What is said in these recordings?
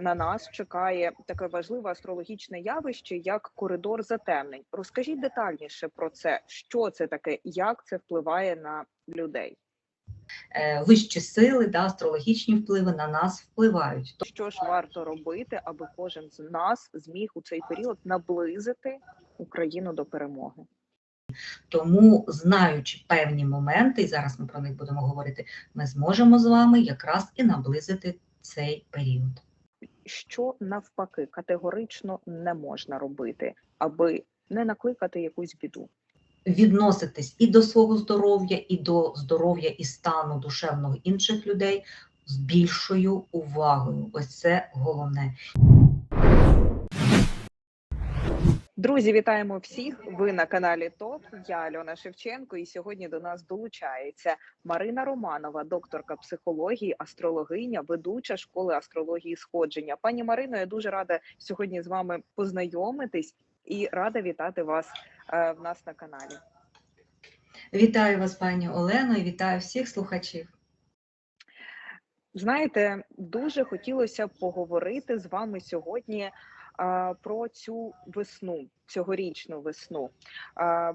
на нас чекає таке важливе астрологічне явище, як коридор затемнень. Розкажіть детальніше про це, що це таке, як це впливає на людей. Е, Вищі сили, да, астрологічні впливи на нас впливають. Що ж варто робити, аби кожен з нас зміг у цей період наблизити Україну до перемоги? Тому, знаючи певні моменти, і зараз ми про них будемо говорити, ми зможемо з вами якраз і наблизити цей період. Що навпаки категорично не можна робити, аби не накликати якусь біду? Відноситись і до свого здоров'я, і до здоров'я і стану душевного інших людей з більшою увагою. Ось це головне. Друзі, вітаємо всіх! Ви на каналі ТОП. Я Альона Шевченко, і сьогодні до нас долучається Марина Романова, докторка психології, астрологиня, ведуча школи астрології сходження. Пані Марино, я дуже рада сьогодні з вами познайомитись і рада вітати вас е, в нас на каналі. Вітаю вас, пані Олено, і вітаю всіх слухачів. Знаєте, дуже хотілося б поговорити з вами сьогодні про цю весну, цьогорічну весну.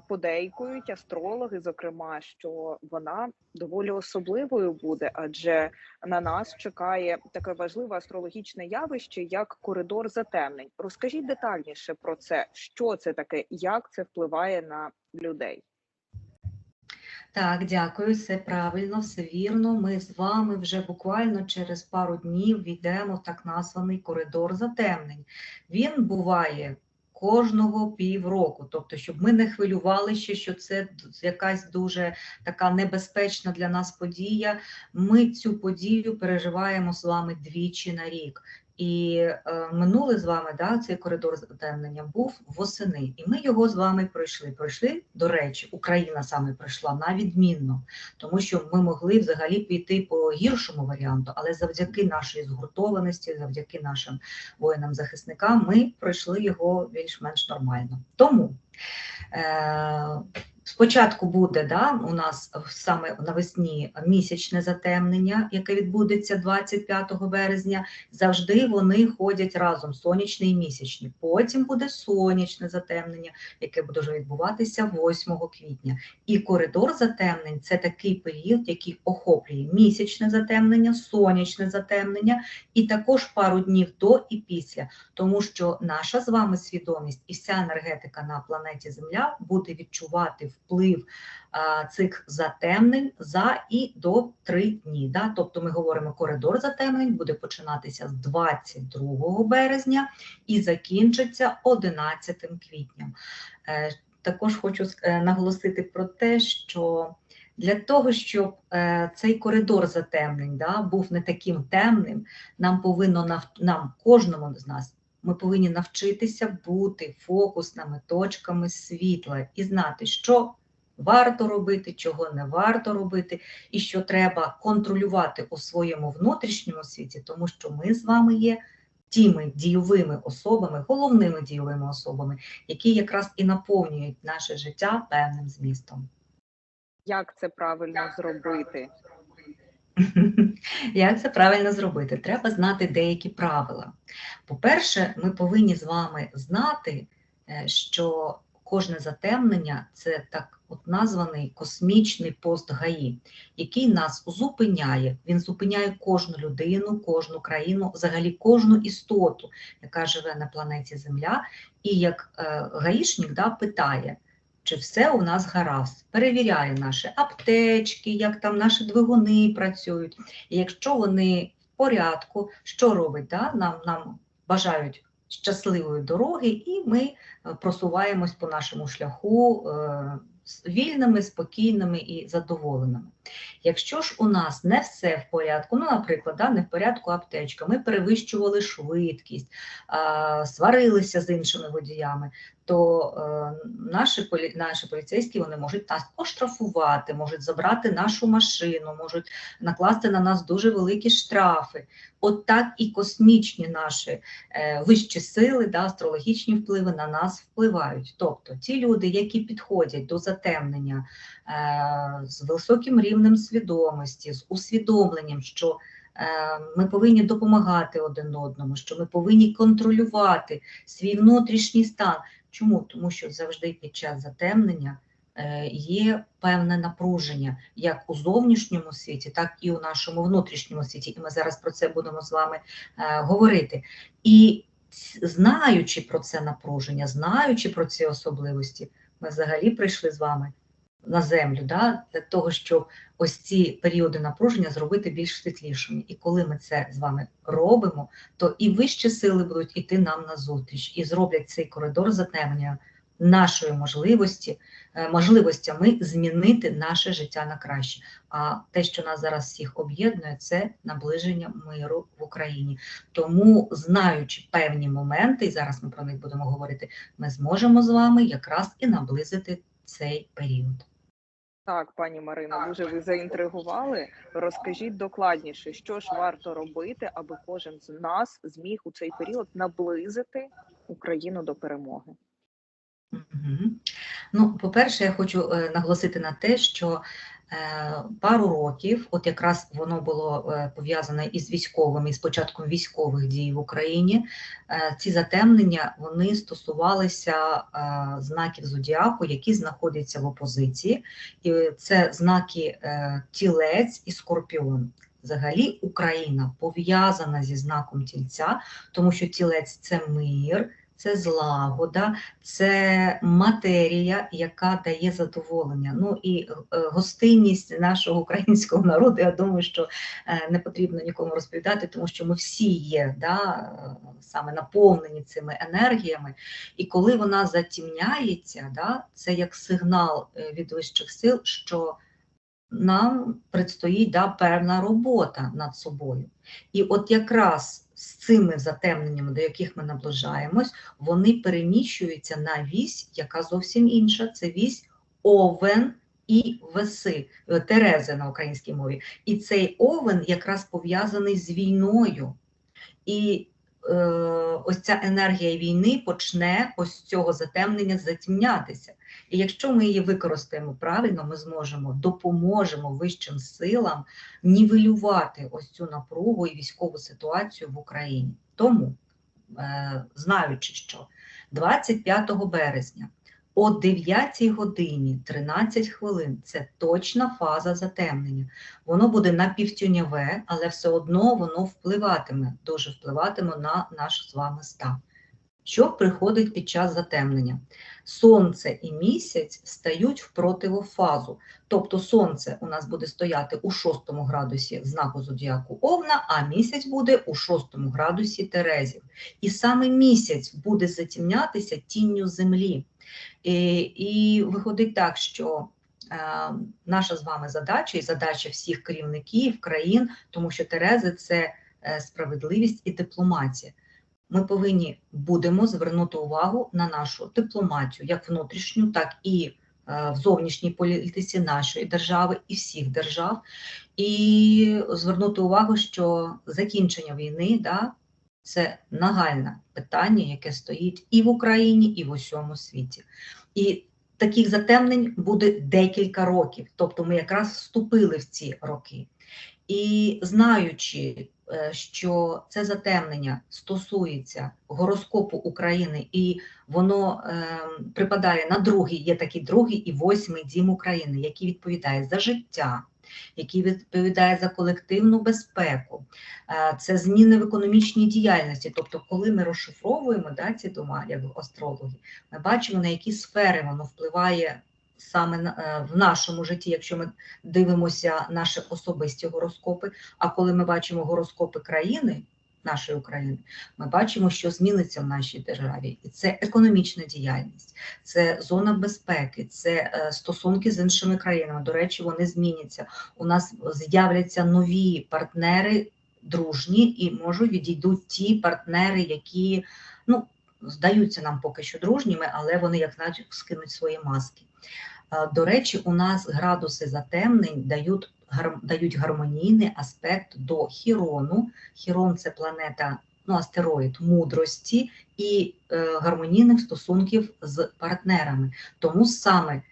Подейкують астрологи, зокрема, що вона доволі особливою буде, адже на нас чекає таке важливе астрологічне явище, як коридор затемнень. Розкажіть детальніше про це, що це таке, як це впливає на людей. Так, дякую, все правильно, все вірно. Ми з вами вже буквально через пару днів війдемо в так названий коридор затемнень. Він буває кожного півроку, тобто, щоб ми не хвилювалися, що це якась дуже така небезпечна для нас подія. Ми цю подію переживаємо з вами двічі на рік. І е, минулий з вами да, цей коридор затемнення був восени, і ми його з вами пройшли. Пройшли, до речі, Україна саме пройшла на відмінно, тому що ми могли взагалі піти по гіршому варіанту, але завдяки нашій згуртованості, завдяки нашим воїнам-захисникам, ми пройшли його більш-менш нормально. Тому е, спочатку буде да, у нас саме навесні місячне затемнення, яке відбудеться 25 березня завжди вони ходять разом, сонячний і місячний. Потім буде сонячне затемнення, яке буде вже відбуватися 8 квітня. І коридор затемнень це такий період, який охоплює місячне затемнення, сонячне затемнення, і також пару днів до і після, тому що наша з вами свідомість і вся енергетика на планеті Земля буде відчувати вплив цих затемнень за і до три дні. Да? Тобто ми говоримо, коридор затемнень буде починатися з 22 березня і закінчиться 11 квітня. Е, Також хочу е, наголосити про те, що для того, щоб е, цей коридор затемнень да, був не таким темним, нам повинно нам, кожному з нас, ми повинні навчитися бути фокусними точками світла і знати, що варто робити, чого не варто робити, і що треба контролювати у своєму внутрішньому світі, тому що ми з вами є тими дійовими особами, головними дійовими особами, які якраз і наповнюють наше життя певним змістом. Як це правильно зробити? Як це правильно зробити? Треба знати деякі правила. По-перше, ми повинні з вами знати, е, що кожне затемнення це так от названий космічний пост ГАІ, який нас зупиняє. Він зупиняє кожну людину, кожну країну, взагалі кожну істоту, яка живе на планеті Земля, і як е, гаїшник да, питає. Чи все у нас гаразд, перевіряє наші аптечки, як там наші двигуни працюють. І якщо вони в порядку, що робить? Да? Нам, нам бажають щасливої дороги, і ми е, просуваємось по нашому шляху е, вільними, спокійними і задоволеними. Якщо ж у нас не все в порядку, ну, наприклад, да, не в порядку аптечка, ми перевищували швидкість, сварилися з іншими водіями, то е, наші, наші поліцейські вони можуть нас оштрафувати, можуть забрати нашу машину, можуть накласти на нас дуже великі штрафи. От так і космічні наші е, вищі сили, да, астрологічні впливи на нас впливають. Тобто ті люди, які підходять до затемнення е, з високим рівнем свідомості, з усвідомленням, що ми повинні допомагати один одному, що ми повинні контролювати свій внутрішній стан. Чому? Тому що завжди під час затемнення е, є певне напруження як у зовнішньому світі, так і у нашому внутрішньому світі. І ми зараз про це будемо з вами е, говорити. І знаючи про це напруження, знаючи про ці особливості, ми взагалі прийшли з вами на землю да, для того, щоб ось ці періоди напруження зробити більш світлішими. І коли ми це з вами робимо, то і вищі сили будуть іти нам на зустріч і зроблять цей коридор затемнення нашої можливості, е, можливостями змінити наше життя на краще. А те, що нас зараз всіх об'єднує, це наближення миру в Україні. Тому, знаючи певні моменти, і зараз ми про них будемо говорити, ми зможемо з вами якраз і наблизити цей період. Так, пані Марино, дуже ви заінтригували. Розкажіть докладніше, що ж варто робити, аби кожен з нас зміг у цей період наблизити Україну до перемоги. Угу. Ну, по-перше, я хочу е, наголосити на те, що пару років, от якраз воно було е, пов'язане із військовими, з початком військових дій в Україні. Е, ці затемнення вони стосувалися е, знаків зодіаку, які знаходяться в опозиції, і це знаки е, тілець і скорпіон. Взагалі, Україна пов'язана зі знаком тільця, тому що тілець це мир це злагода, це матерія, яка дає задоволення. Ну і е, гостинність нашого українського народу. Я думаю, що е, не потрібно нікому розповідати, тому що ми всі є да, саме наповнені цими енергіями. І коли вона затімняється, да, це як сигнал е, від вищих сил, що нам предстоїть да, певна робота над собою. І от якраз з цими затемненнями, до яких ми наближаємось, вони переміщуються на вісь, яка зовсім інша. Це вісь овен і веси, е, Терези на українській мові. І цей овен якраз пов'язаний з війною. І ось ця енергія війни почне ось цього затемнення затімнятися. І якщо ми її використаємо правильно, ми зможемо допоможемо вищим силам нівелювати ось цю напругу і військову ситуацію в Україні. Тому, е, знаючи, що 25 березня о 9 годині 13 хвилин це точна фаза затемнення. Воно буде напівтюняве, але все одно воно впливатиме, дуже впливатиме на наш з вами стан що приходить під час затемнення. Сонце і місяць стають в противофазу. Тобто сонце у нас буде стояти у шостому градусі знаку зодіаку Овна, а місяць буде у шостому градусі Терезів. І саме місяць буде затемнятися тінню землі. І, виходить так, що. Е, наша з вами задача і задача всіх керівників країн, тому що Терези це е, справедливість і дипломатія ми повинні будемо звернути увагу на нашу дипломатію, як внутрішню, так і е, в зовнішній політиці нашої держави і всіх держав, і звернути увагу, що закінчення війни да, це нагальне питання, яке стоїть і в Україні, і в усьому світі. І таких затемнень буде декілька років, тобто ми якраз вступили в ці роки. І знаючи Е, що це затемнення стосується гороскопу України, і воно е, припадає на другий, є такий другий і восьмий дім України, який відповідає за життя, який відповідає за колективну безпеку, це зміни в економічній діяльності. Тобто, коли ми розшифровуємо да, ці дома, як астрологи, ми бачимо, на які сфери воно впливає саме е, в нашому житті, якщо ми дивимося наші особисті гороскопи. А коли ми бачимо гороскопи країни, нашої України, ми бачимо, що зміниться в нашій державі, і це економічна діяльність, це зона безпеки, це е, стосунки з іншими країнами. До речі, вони зміняться. У нас з'являться нові партнери дружні, і можуть відійдуть ті партнери, які ну здаються нам поки що дружніми, але вони як значить скинуть свої маски. До речі, у нас градуси затемнень дають дають гармонійний аспект до Хірону. Хірон це планета, ну, астероїд мудрості і е, гармонійних стосунків з партнерами. Тому саме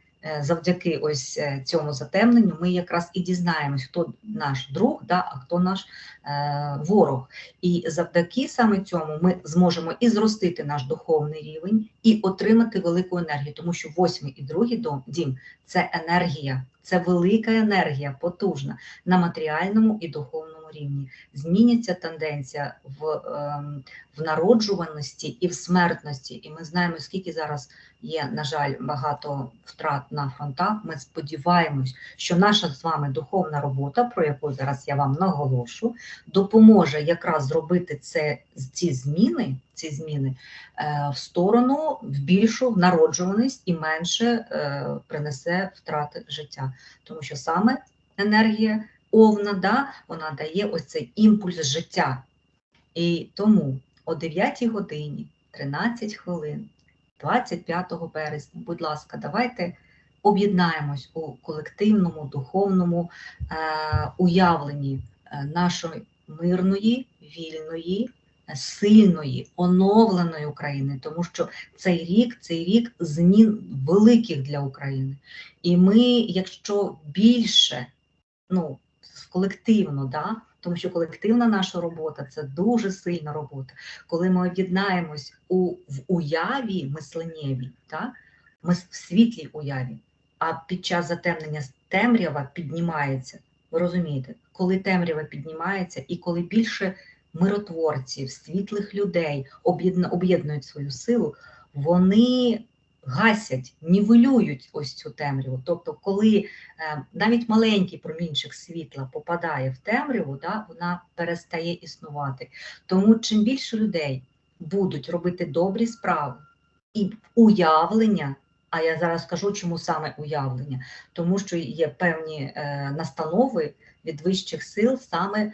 завдяки ось е, цьому затемненню ми якраз і дізнаємось, хто наш друг, да, а хто наш е, ворог. І завдяки саме цьому ми зможемо і зростити наш духовний рівень, і отримати велику енергію, тому що восьмий і другий дом, дім це енергія, це велика енергія, потужна на матеріальному і духовному рівні. Зміняться тенденція в, ем, в народжуваності і в смертності. І ми знаємо, скільки зараз є, на жаль, багато втрат на фронтах. Ми сподіваємось, що наша з вами духовна робота, про яку зараз я вам наголошу, допоможе якраз зробити це ці зміни, ці зміни е, в сторону в більшу народжуваність і менше е, принесе втрати життя, тому що саме енергія овна, да, вона дає ось цей імпульс життя. І тому о 9 годині 13 хвилин 25 березня, будь ласка, давайте об'єднаємось у колективному духовному е, уявленні е, нашої мирної, вільної, сильної, оновленої України, тому що цей рік цей рік змін великих для України. І ми, якщо більше, ну, колективно, да, тому що колективна наша робота це дуже сильна робота. Коли ми об'єднаємось у в уяві мисленнєвій, да, ми в світлій уяві, а під час затемнення темрява піднімається. Ви розумієте, коли темрява піднімається, і коли більше миротворців, світлих людей об'єднують свою силу, вони гасять, нівелюють ось цю темряву. Тобто, коли е, навіть маленький промінчик світла попадає в темряву, да, вона перестає існувати. Тому чим більше людей будуть робити добрі справи і уявлення. А я зараз скажу, чому саме уявлення, тому що є певні е, настанови від вищих сил, саме е,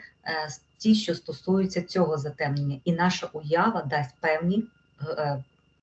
ті, що стосуються цього затемнення, і наша уява дасть певні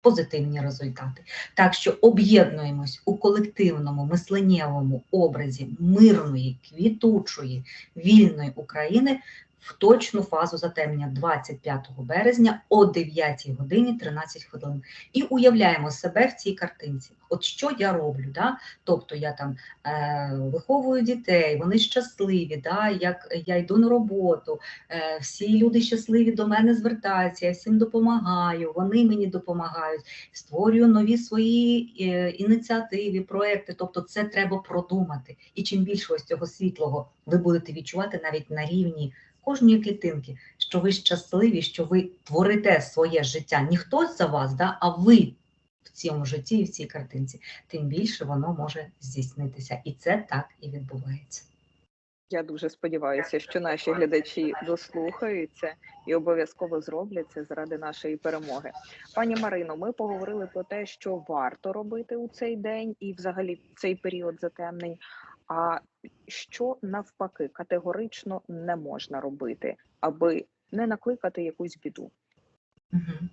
позитивні результати. Так що об'єднуємось у колективному мисленнєвому образі мирної, квітучої, вільної України в точну фазу затемнення 25 березня о 9 годині 13 хвилин. І уявляємо себе в цій картинці. От що я роблю? Да? Тобто я там е, виховую дітей, вони щасливі, да? як я йду на роботу, е, всі люди щасливі до мене звертаються, я всім допомагаю, вони мені допомагають, створюю нові свої е, ініціативи, проекти. Тобто, це треба продумати. І чим більше ось цього світлого ви будете відчувати навіть на рівні кожної клітинки, що ви щасливі, що ви творите своє життя. Не хтось за вас, да, а ви в цьому житті і в цій картинці, тим більше воно може здійснитися. І це так і відбувається. Я дуже сподіваюся, що наші глядачі дослухаються і обов'язково зроблять це заради нашої перемоги. Пані Марино, ми поговорили про те, що варто робити у цей день і, взагалі, в цей період затемнень. А що навпаки категорично не можна робити, аби не накликати якусь біду? Мгм.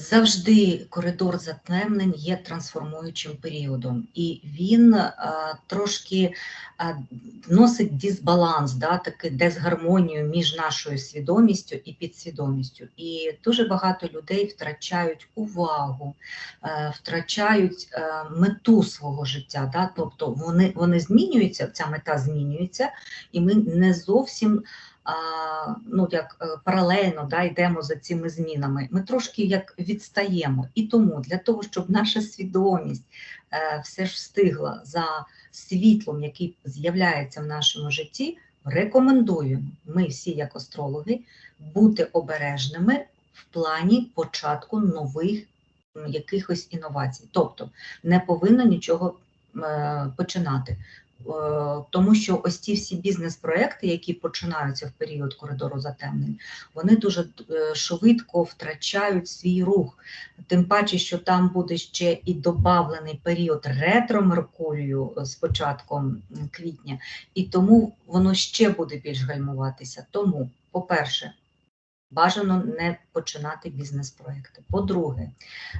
Завжди коридор затемнень є трансформуючим періодом, і він а, трошки а, вносить дисбаланс, да, таки дисгармонію між нашою свідомістю і підсвідомістю. І дуже багато людей втрачають увагу, е, втрачають е, мету свого життя. Да, тобто вони, вони змінюються, ця мета змінюється, і ми не зовсім а, ну як е, паралельно да, йдемо за цими змінами. Ми трошки як відстаємо. І тому для того, щоб наша свідомість е, все ж встигла за світлом, який з'являється в нашому житті, рекомендуємо ми всі, як астрологи, бути обережними в плані початку нових якихось інновацій. Тобто не повинно нічого е, починати. Е, тому що ось ці всі бізнес-проекти, які починаються в період коридору затемнень, вони дуже е, швидко втрачають свій рух. Тим паче, що там буде ще і добавлений період ретро Меркурію з початком квітня, і тому воно ще буде більш гальмуватися. Тому, по-перше, бажано не починати бізнес-проекти. По-друге,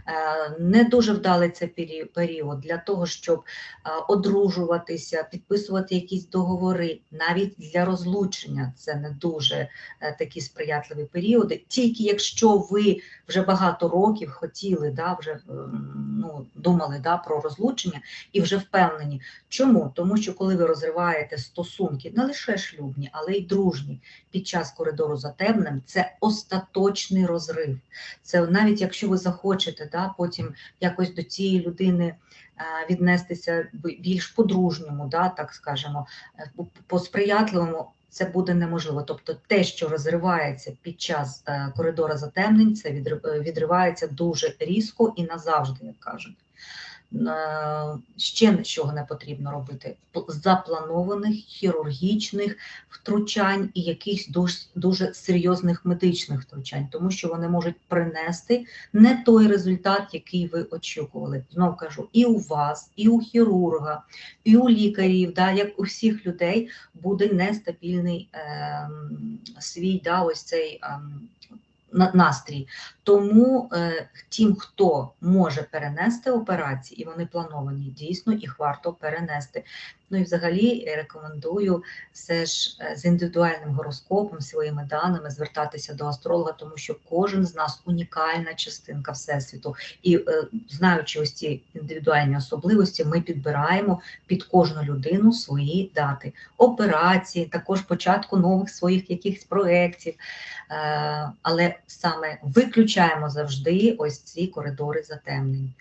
е, не дуже вдалий це період для того, щоб е, одружуватися, підписувати якісь договори, навіть для розлучення це не дуже е, такі сприятливі періоди. Тільки якщо ви вже багато років хотіли, да, вже ну, думали да, про розлучення і вже впевнені. Чому? Тому що коли ви розриваєте стосунки, не лише шлюбні, але й дружні під час коридору затемнень, це остаточний розрив. Це навіть якщо ви захочете да, потім якось до цієї людини е, віднестися більш по-дружньому, да, так скажемо, е, по- по-сприятливому. Це буде неможливо. Тобто те, що розривається під час е, коридора затемнень, це відри- відривається дуже різко і назавжди, як кажуть. Е, Ще нічого не потрібно робити. Запланованих хірургічних втручань і якихось дуже, дуже серйозних медичних втручань, тому що вони можуть принести не той результат, який ви очікували. Знов кажу, і у вас, і у хірурга, і у лікарів, да, як у всіх людей, буде нестабільний ем, свій да, ось цей на- настрій. Тому е, тим, хто може перенести операції, і вони плановані, дійсно їх варто перенести. Ну і взагалі рекомендую все ж е, з індивідуальним гороскопом, своїми даними звертатися до астролога, тому що кожен з нас унікальна частинка всесвіту. І е, знаючи ось ці індивідуальні особливості, ми підбираємо під кожну людину свої дати операції, також початку нових своїх якихось проєктів. Але саме виключаємо завжди ось ці коридори затемнень.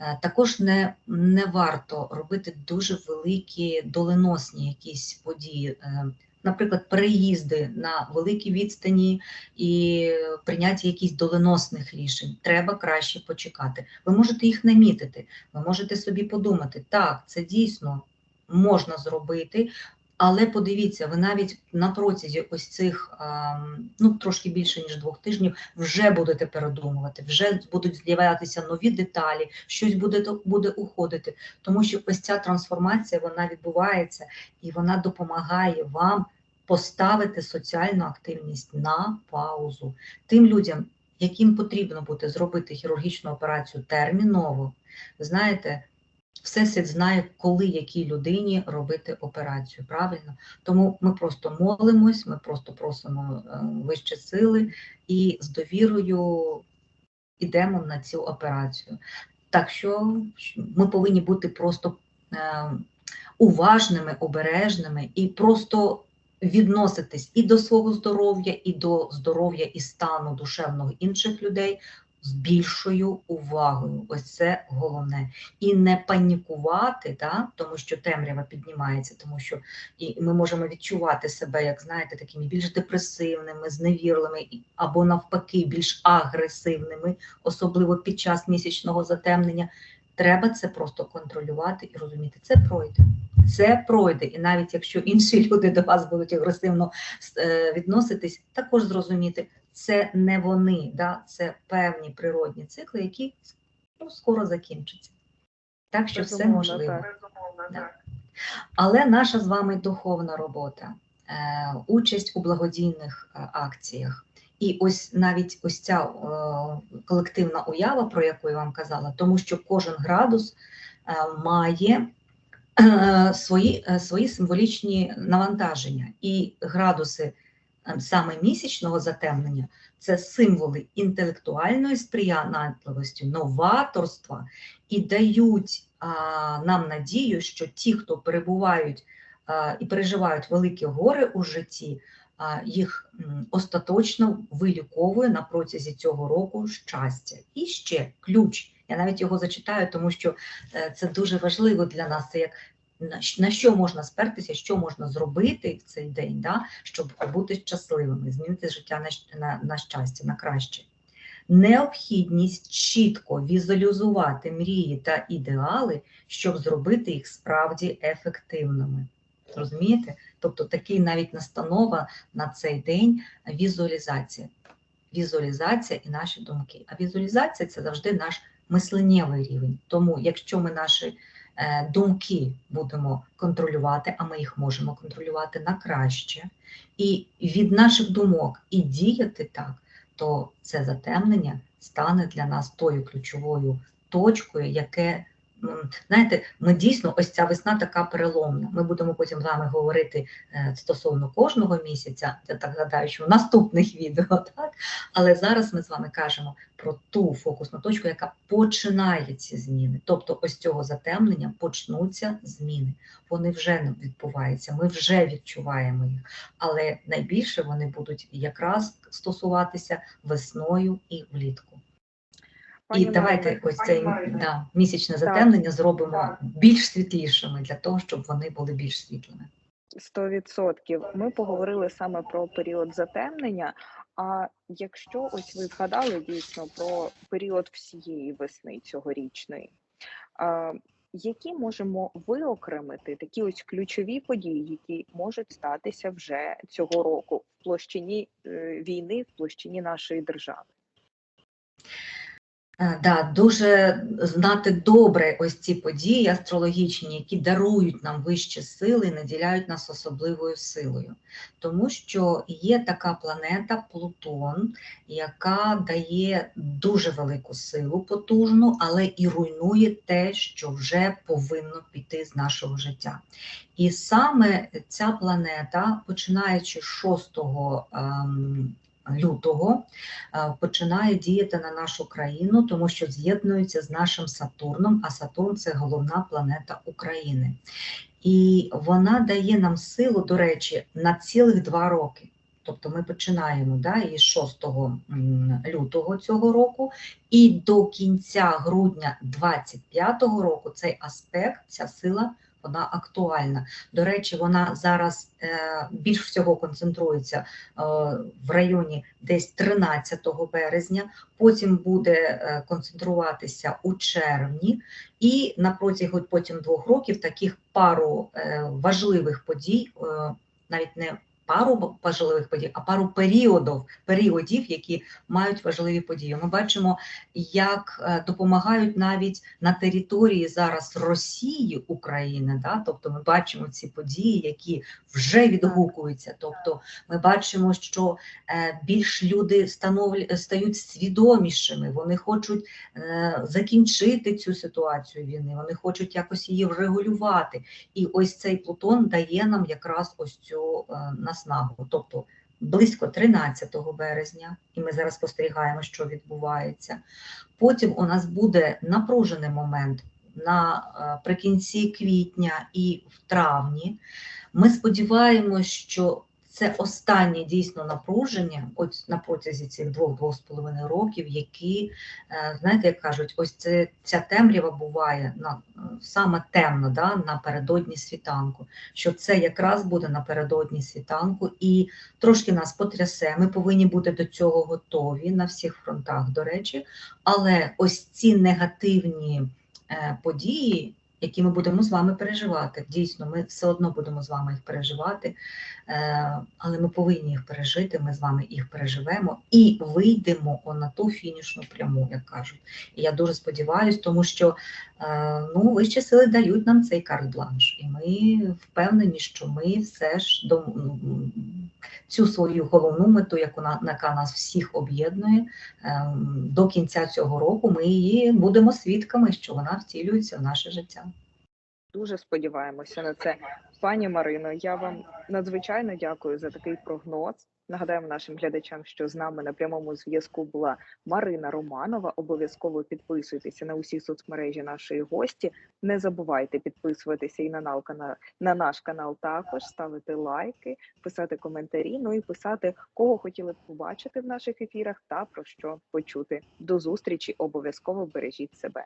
Е, Також не, не варто робити дуже великі доленосні якісь події, е, наприклад, переїзди на великі відстані і прийняття якихось доленосних рішень. Треба краще почекати. Ви можете їх намітити, ви можете собі подумати, так, це дійсно можна зробити. Але подивіться, ви навіть на протязі ось цих ну трошки більше ніж двох тижнів вже будете передумувати, вже будуть з'являтися нові деталі, щось буде буде уходити. Тому що ось ця трансформація вона відбувається і вона допомагає вам поставити соціальну активність на паузу. Тим людям, яким потрібно буде зробити хірургічну операцію терміново, знаєте. Всесвіт знає, коли якій людині робити операцію. Правильно? Тому ми просто молимось, ми просто просимо е, вищі сили і з довірою йдемо на цю операцію. Так що ми повинні бути просто е, уважними, обережними і просто відноситись і до свого здоров'я, і до здоров'я і стану душевного інших людей з більшою увагою. Ось це головне. І не панікувати, да? тому що темрява піднімається, тому що і ми можемо відчувати себе, як знаєте, такими більш депресивними, зневірлими або навпаки, більш агресивними, особливо під час місячного затемнення. Треба це просто контролювати і розуміти. Це пройде. Це пройде. І навіть якщо інші люди до вас будуть агресивно е, відноситись, також зрозуміти, це не вони, да? це певні природні цикли, які ну, скоро закінчаться. Так що все Безумовно, можливо. так. Да. Але наша з вами духовна робота, е, участь у благодійних е, акціях. І ось навіть ось ця е, колективна уява, про яку я вам казала, тому що кожен градус має свої, свої символічні навантаження. І градуси саме місячного затемнення це символи інтелектуальної сприянливості, новаторства і дають а, нам надію, що ті, хто перебувають а, і переживають великі гори у житті, а, їх остаточно виліковує на протязі цього року щастя. І ще ключ. Я навіть його зачитаю, тому що е, це дуже важливо для нас. Це як на що можна спертися, що можна зробити в цей день, да, щоб бути щасливими, змінити життя на, на, на щастя, на краще. Необхідність чітко візуалізувати мрії та ідеали, щоб зробити їх справді ефективними. Розумієте? Тобто такий навіть настанова на цей день візуалізація. Візуалізація і наші думки. А візуалізація це завжди наш мисленнєвий рівень. Тому, якщо ми наші думки будемо контролювати, а ми їх можемо контролювати на краще, і від наших думок і діяти так, то це затемнення стане для нас тою ключовою точкою, яке знаєте, ми дійсно ось ця весна така переломна. Ми будемо потім з вами говорити е, стосовно кожного місяця, я так гадаю, що в наступних відео, так? Але зараз ми з вами кажемо про ту фокусну точку, яка починає ці зміни. Тобто, ось цього затемнення почнуться зміни. Вони вже відбуваються, ми вже відчуваємо їх. Але найбільше вони будуть якраз стосуватися весною і влітку. І давайте ось цей да, місячне Так. затемнення зробимо Так. більш світлішими для того, щоб вони були більш світлими. 100%. Ми поговорили саме про період затемнення. А якщо ось ви згадали дійсно про період всієї весни цьогорічної, а, які можемо виокремити такі ось ключові події, які можуть статися вже цього року в площині е, війни, в площині нашої держави? Е, Да, дуже знати добре ось ці події астрологічні, які дарують нам вищі сили і наділяють нас особливою силою. Тому що є така планета Плутон, яка дає дуже велику силу потужну, але і руйнує те, що вже повинно піти з нашого життя. І саме ця планета, починаючи з 6 ем, лютого, е, починає діяти на нашу країну, тому що з'єднується з нашим Сатурном, а Сатурн це головна планета України. І вона дає нам силу, до речі, на цілих два роки. Тобто ми починаємо да, із 6 лютого цього року, і до кінця грудня 25-го року цей аспект, ця сила, вона актуальна. До речі, вона зараз е, більш всього концентрується е, в районі десь 13 березня, потім буде е, концентруватися у червні, і на протягу потім двох років таких пару важливих подій, навіть не пару важливих подій, а пару періодів, періодів, які мають важливі події. Ми бачимо, як е, допомагають навіть на території зараз Росії України. Да? Тобто ми бачимо ці події, які вже відгукуються. Тобто ми бачимо, що е, більш люди становлять стають свідомішими, вони хочуть е, закінчити цю ситуацію війни, вони хочуть якось її врегулювати. І ось цей Плутон дає нам якраз ось цю е, наснагу. Тобто близько 13 березня, і ми зараз спостерігаємо, що відбувається. Потім у нас буде напружений момент наприкінці квітня і в травні. Ми сподіваємося, що це останнє дійсно напруження, ось на протязі цих двох-двох з половиною років, які, е, знаєте, як кажуть, ось це ця темрява буває на е, саме темно, да, напередодні світанку. Що це якраз буде напередодні світанку, і трошки нас потрясе. Ми повинні бути до цього готові на всіх фронтах, до речі, але ось ці негативні е, події. Які ми будемо з вами переживати. Дійсно, ми все одно будемо з вами їх переживати, е, але ми повинні їх пережити. Ми з вами їх переживемо і вийдемо на ту фінішну пряму, як кажуть. І я дуже сподіваюся, тому що е, ну, вищі сили дають нам цей карт-бланш, і ми впевнені, що ми все ж до м, цю свою головну мету, яку на яка нас всіх об'єднує, ем, до кінця цього року ми її будемо свідками, що вона втілюється в наше життя. Дуже сподіваємося на це. Пані Марино, я вам надзвичайно дякую за такий прогноз. Нагадаємо нашим глядачам, що з нами на прямому зв'язку була Марина Романова. Обов'язково підписуйтеся на усі соцмережі нашої гості. Не забувайте підписуватися і на на наш канал також, ставити лайки, писати коментарі. Ну і писати, кого хотіли б побачити в наших ефірах та про що почути. До зустрічі! Обов'язково бережіть себе.